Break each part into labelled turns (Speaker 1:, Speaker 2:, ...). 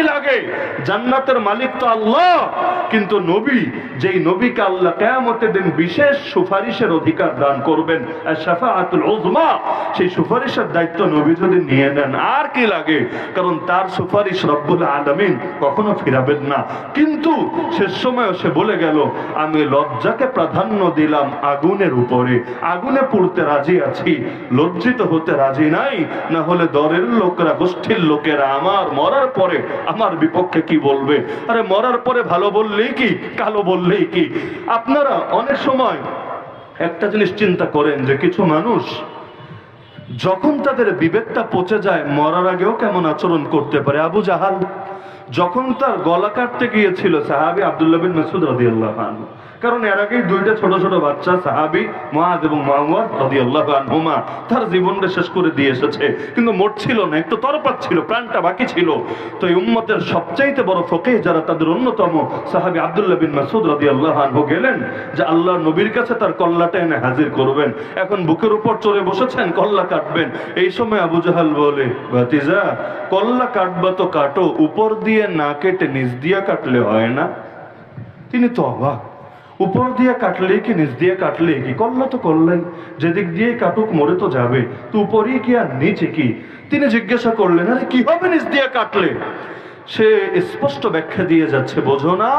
Speaker 1: কি লাগে। জান্নাতের মালিক তো আল্লাহ। কিন্তু নবী, যেই নবীকে আল্লাহ কেয়ামতের দিন বিশেষ সুপারিশের অধিকার দান করবেন সেই সুপারিশের দায়িত্ব নবী যদি নিয়ে নেন, আর কি লাগে? কারণ তার সুপারিশ রব্বুল আলামিন কখনো ফিরাবেন না। কিন্তু শেষ সময় সে বলে গেল, আমি লজ্জাকে প্রাধান্য দিলাম আগুনের উপরে। আগুনে পুড়তে রাজি আছি, লজ্জিত হতে রাজি নাই, না হলে দরের লোকরা, গোষ্ঠীর লোকেরা আমার মরার পরে আমার বিপক্ষে কি বলবে? আরে মরার পরে ভালো বললেই কি, কালো বললেই কি? আপনারা অনেক সময় একটা জিনিস চিন্তা করেন যে কিছু মানুষ যখন তাদের বিবেকটা পচে যায়, মরার আগেও কেমন আচরণ করতে পারে? আবু জাহাল যখন তার গলা কাটতে গিয়েছিল, সাহাবি আবদুল্লাহ বিন মাসুদ রাদিয়াল্লাহু আনহু। কারণ এর আগেই দুইটা ছোট ছোট বাচ্চা, সাহাবি মুআদ এবং মুআওয়াজ রাদিয়াল্লাহু আনহুমা, তার জীবনটা শেষ করে দিয়ে এসেছে। কিন্তু মরছিল না, একটু তরপাত ছিল, প্রাণটা বাকি ছিল। তো এই উম্মতের সবচাইতে বড় ফকে যারা তাদের অন্যতম সাহাবি আব্দুল্লাহ বিন মাসুদ রাদিয়াল্লাহু আনহু গেলেন, যে আল্লাহ নবীর কাছে তার কল্লাটা এনে হাজির করবেন। এখন বুকের উপর চড়ে বসেছেন, কল্লা কাটবেন। এই সময় আবু জাহাল বলে, ভাতিজা, কল্লা কাটবা তো কাটো, উপর দিয়ে না কেটে নিচ দিয়া কাটলে হয় না। তিনি তো অবাক। উপর দিয়ে কাটলে কি, নিচ দিয়ে কাটলে কি? করলে তো করলেন, যেদিক দিয়ে কাটুক মরে তো যাবে, তো উপরই কি আর নিচে কি? তিনি জিজ্ঞাসা করলেন, আরে কি হবে নিচ দিয়ে কাটলে? সে স্পষ্ট ব্যাখ্যা দিয়ে যাচ্ছে, বোঝো না,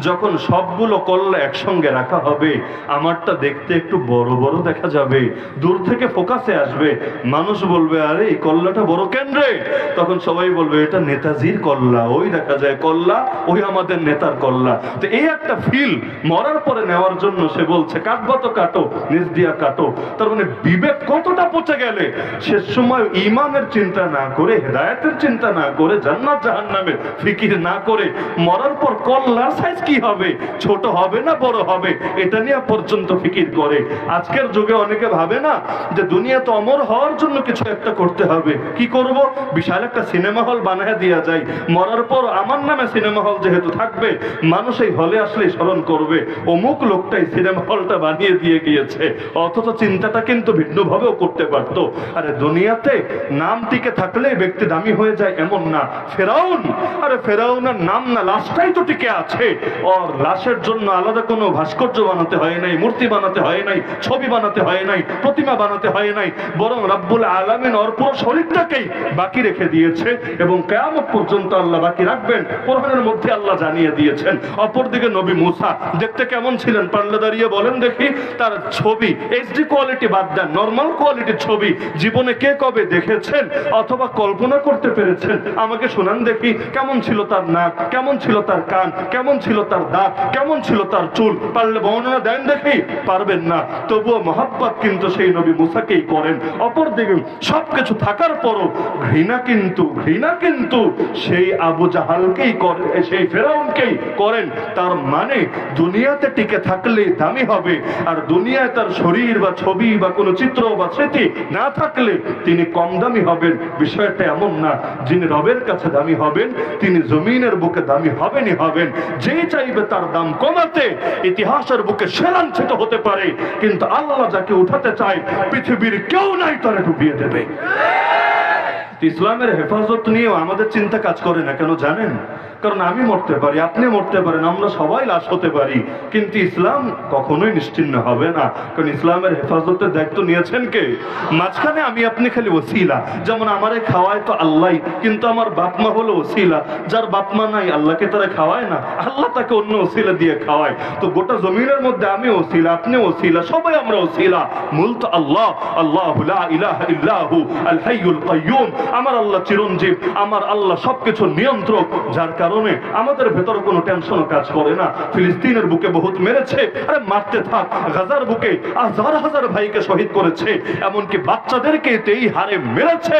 Speaker 1: যখন সবগুলো কল্লা একসঙ্গে রাখা হবে, আমারটা দেখতে একটু বড় বড় দেখা যাবে, দূর থেকে ফোকাসে আসবে। মানুষ বলবে, আরে, এই কল্লাটা বড় কেন্দ্রে তখন সবাই বলবে, এটা নেতাজির কল্লা, ওই দেখা যায় কল্লা, ওই আমাদের নেতার কল্লা। তো এই একটা ফিল মরার পরে নেওয়ার জন্য সে বলছে, কাটবা তো কাটো, নিজ দিয়া কাটো। তার মানে বিবেক কতটা পচে গেলে, সে সময় ইমানের চিন্তা না করে, হেদায়তের চিন্তা না করে, জান্নাত জাহান্নামের ফিকির না করে মরার পর কল্লার সাইজ কি হবে? ছোট হবে না বড় হবে? এটা নিয়ে পর্যন্ত ফিকির করে। আজকের যুগে অনেকে ভাবে না যে দুনিয়া তো অমর হওয়ার জন্য কিছু একটা করতে হবে। কি করব? বিশাল একটা সিনেমা হল বানায় দেওয়া যায় মরার পর আমার নামে সিনেমা হল যেহেতু থাকবে, মানুষ এই হলে আসলে স্মরণ করবে। অমুক লোকটাই সিনেমা হলটা বানিয়ে দিয়ে গিয়েছে। অথচ চিন্তাটা কিন্তু ভিন্নভাবেও করতে পারতো। আরে দুনিয়াতে নাম টিকে থাকলে ব্যক্তি দামি হয়ে যায় এমন না। ফেরাউন আরে ফেরাউনের নাম না, লাশটাই তো টিকে আছে। ওর লাশের জন্য আলাদা কোনো ভাস্কর্য বানাতে হয় নাই, মূর্তি বানাতে হয় নাই, ছবি বানাতে হয় নাই, প্রতিমা বানাতে হয় নাই, বরং রাব্বুল আলামিন ওর পুরো শরীরটাকেই বাকি রেখে দিয়েছে এবং কেয়ামত পর্যন্ত আল্লাহ বাকি রাখবেন, কোরআনের মধ্যে আল্লাহ জানিয়ে দিয়েছেন। অপরদিকে নবী মুসা, দেখতে কেমন ছিলেন? পাল্লা দাঁড়িয়ে বলেন দেখি, তার ছবি এইচডি কোয়ালিটি বাদ দেন নর্মাল কোয়ালিটির ছবি, জীবনে কে কবে দেখেছেন অথবা কল্পনা করতে পেরেছেন? আমাকে শোনান দেখি। কেমন ছিল তার নাক? কেমন ছিল তার কান? কেমন ছিল তার দাঁত? কেমন ছিল তার চুল? পারলে বর্ণনা দেন দেখি। পারবেন না। তবুও মহাব্বত কিন্তু সেই নবী মুসাকেই করেন। অপরদিকে সবকিছু থাকার পরও ঘৃণা কিন্তু ঘৃণা কিন্তু সেই আবু জাহালকেই করে সেই ফেরাউনকেই করেন। তার মানে দুনিয়াতে টিকে থাকলে দামি হবে। আর দুনিয়ায় তার শরীর বা ছবি বা কোনো চিত্র বা স্মৃতি না থাকলে তিনি কম দামি হবেন। বিষয়টা এমন না। যিনি রবের কাছে দামি হবেন তিনি জমিনের বুকে দামি হবেনই হবেন। যে চাইবে তার দাম কমাতে, ইতিহাসের বুকে সেরাঞ্চিত হতে পারে। কিন্তু আল্লাহ যাকে উঠাতে চায়, পৃথিবীর কেউ নাই তারা ডুবিয়ে দেবে। ইসলামের হেফাজত নিয়েও আমাদের চিন্তা কাজ করে না, কেন জানেন? কারণ আমি মরতে পারি, আপনি মরতে পারেন, আমরা সবাই লাশ হতে পারি। কিন্তু ইসলাম কখনোই নিশ্চিন্ন হবে না। কারণ ইসলামের হেফাজতের দায়িত্ব নিয়েছেন কে? মাঝখানে আমি আপনি খালি ওসিলা। যেমন আমারে খাওয়ায় তো আল্লাহ কিন্তু আমার বাপ মা হলো ওসিলা। যার বাপ মা নাই, আল্লাহকে তারা খাওয়ায় না। আল্লাহ তাকে অন্য ওসিলা দিয়ে খাওয়ায়। তো গোটা জমিনের মধ্যে আমি ওসিলা, আপনি ওসিলা, সবাই আমরা ওসিলা। মূল তো আল্লাহ। আল্লাহ আমার আল্লাহ চিরঞ্জীব, আমার আল্লাহ সবকিছু নিয়ন্ত্রক, যার কারণে আমাদের ভেতর কোনো টেনশন কাজ করে না। ফিলিস্তিনের বুকে বহুত মেরেছে। আরে মারতে থাক। গাজার বুকে হাজার হাজার ভাইকে শহীদ করেছে। এমনকি বাচ্চাদেরকে এই হারে মেরেছে।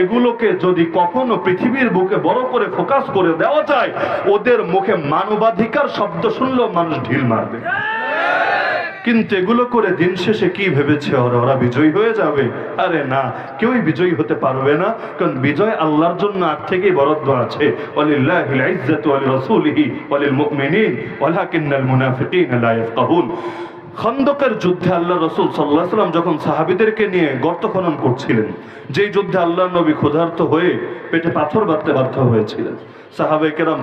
Speaker 1: এগুলোকে যদি কখনো পৃথিবীর বুকে বড় করে ফোকাস করে দেওয়া যায়, ওদের মুখে মানবাধিকার শব্দ শুনলেও মানুষ ঢিল মারবে। কিন্তু এগুলো করে দিন শেষে কি ভেবেছে? ওরা ওরা বিজয়ী হয়ে যাবে? আরে না, কেউই বিজয়ী হতে পারবে না, কারণ বিজয় আল্লাহর জন্য আগ থেকেই বরাদ্দ আছে। খন্দকের যুদ্ধে আল্লাহ রসুল সাল্লাহ সাল্লাম যখন সাহাবিদেরকে নিয়ে গর্ত খনন করছিলেন, যেই যুদ্ধে আল্লাহ নবী ক্ষুধার্ত হয়ে পেটে পাথর বাঁধতে বাধ্য হয়েছিলেন সাহাবে কেরাম